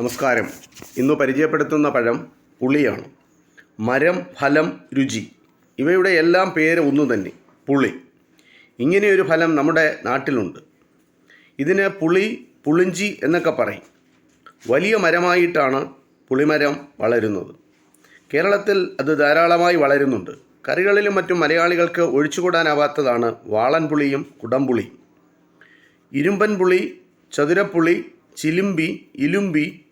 നമസ്കാരം. ഇന്ന് പരിചയപ്പെടുത്തുന്ന പഴം പുളിയാണ്. മരം ഫലം രുചി. ഇവയുടെ എല്ലാം പേര് ഒന്നു തന്നെ പുളി. ഇങ്ങനെയൊരു ഫലം നമ്മുടെ നാട്ടിലുണ്ട്. ഇതിന് പുളി പുളിഞ്ചി എന്നൊക്കെ പറയും. വലിയ മരമായിട്ടാണ് പുളിമരം വളരുന്നത്. കേരളത്തിൽ അത് ധാരാളമായി വളരുന്നുണ്ട്. കറികളിലും മറ്റും മലയാളികൾക്ക് ഒഴിച്ചുകൂടാനാവാത്തതാണ് വാളൻപുളിയും കുടംപുളിയും. ഇരുമ്പൻപുളി ചതുരപ്പുളി ചിലുമ്പി ഇലുമ്പി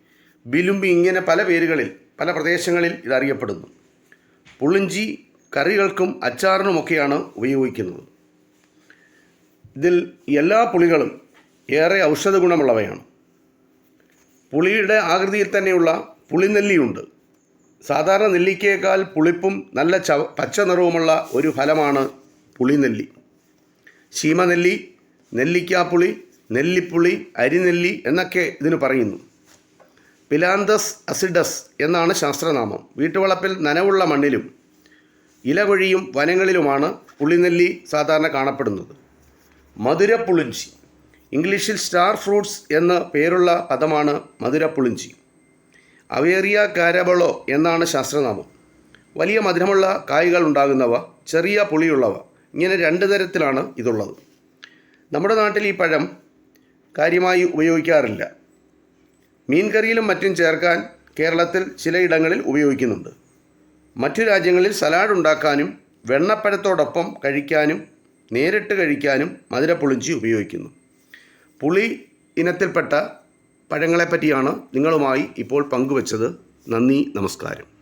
ബിലുമ്പി ഇങ്ങനെ പല പേരുകളിൽ പല പ്രദേശങ്ങളിൽ ഇതറിയപ്പെടുന്നു പുളിഞ്ചി കറികൾക്കും അച്ചാറിനുമൊക്കെയാണ് ഉപയോഗിക്കുന്നത്. ഇതിൽ എല്ലാ പുളികളും ഏറെ ഔഷധ ഗുണമുള്ളവയാണ്. പുളിയുടെ ആകൃതിയിൽ തന്നെയുള്ള പുളിനെല്ലിയുണ്ട്. സാധാരണ നെല്ലിക്കയേക്കാൾ പുളിപ്പും നല്ല ചവ പച്ച നിറവുമുള്ള ഒരു ഫലമാണ് പുളിനെല്ലി. ശീമനെല്ലി നെല്ലിക്കാപ്പുളി നെല്ലിപ്പുളി അരിനെല്ലി എന്നൊക്കെ ഇതിന് പറയുന്നു. പിലാന്തസ് അസിഡസ് എന്നാണ് ശാസ്ത്രനാമം. വീട്ടുവളപ്പിൽ നനവുള്ള മണ്ണിലും ഇലകൊഴിയും വനങ്ങളിലുമാണ് പുളിനെല്ലി സാധാരണ കാണപ്പെടുന്നത്. മധുരപ്പുളിഞ്ചി ഇംഗ്ലീഷിൽ സ്റ്റാർ ഫ്രൂട്ട്സ് എന്ന പേരുള്ള പദമാണ് മധുരപ്പുളിഞ്ചി അവേറിയ കാരബളോ എന്നാണ് ശാസ്ത്രനാമം. വലിയ മധുരമുള്ള കായ്കൾ ഉണ്ടാകുന്നവ ചെറിയ പുളിയുള്ളവ ഇങ്ങനെ രണ്ട് തരത്തിലാണ് ഇതുള്ളത്. നമ്മുടെ നാട്ടിൽ ഈ പഴം കാര്യമായി ഉപയോഗിക്കാറില്ല. മീൻ കറിയിലും മറ്റും ചേർക്കാൻ കേരളത്തിൽ ചിലയിടങ്ങളിൽ ഉപയോഗിക്കുന്നുണ്ട്. മറ്റു രാജ്യങ്ങളിൽ സലാഡ് ഉണ്ടാക്കാനും വെണ്ണപ്പഴത്തോടൊപ്പം കഴിക്കാനും നേരിട്ട് കഴിക്കാനും മധുരപ്പുളിഞ്ചി ഉപയോഗിക്കുന്നു. പുളി ഇനത്തിൽപ്പെട്ട പഴങ്ങളെപ്പറ്റിയാണ് നിങ്ങളുമായി ഇപ്പോൾ പങ്കുവച്ചത്. നന്ദി നമസ്കാരം.